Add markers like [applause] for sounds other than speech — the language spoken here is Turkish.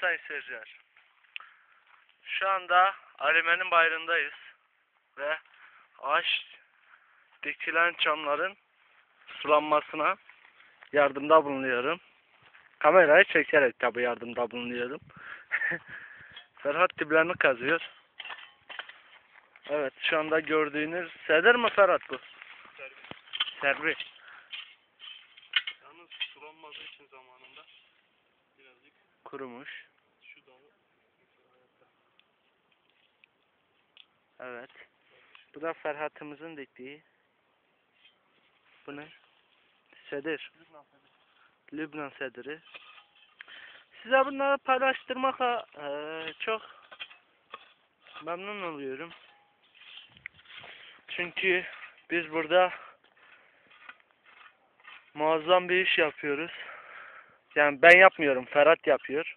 sayın seyirciler. Şu anda Alime'nin bayrındayız. Ve ağaç dikilen çamların sulanmasına yardımda bulunuyorum. Kamerayı çekerek tabi yardımda bulunuyorum. [laughs] Ferhat diblerini kazıyor. Evet şu anda gördüğünüz sedir mi Ferhat bu? Servi. Yalnız sulanmadığı için zamanında birazcık Kurumuş. şu dalı Evet. Bu da Ferhat'ımızın diktiği. Bu ne? Sedir. Lübnan sediri. Size bunları paylaştırmakla eee, çok memnun oluyorum. Çünkü biz burada muazzam bir iş yapıyoruz. Yani ben yapmıyorum, Ferhat yapıyor.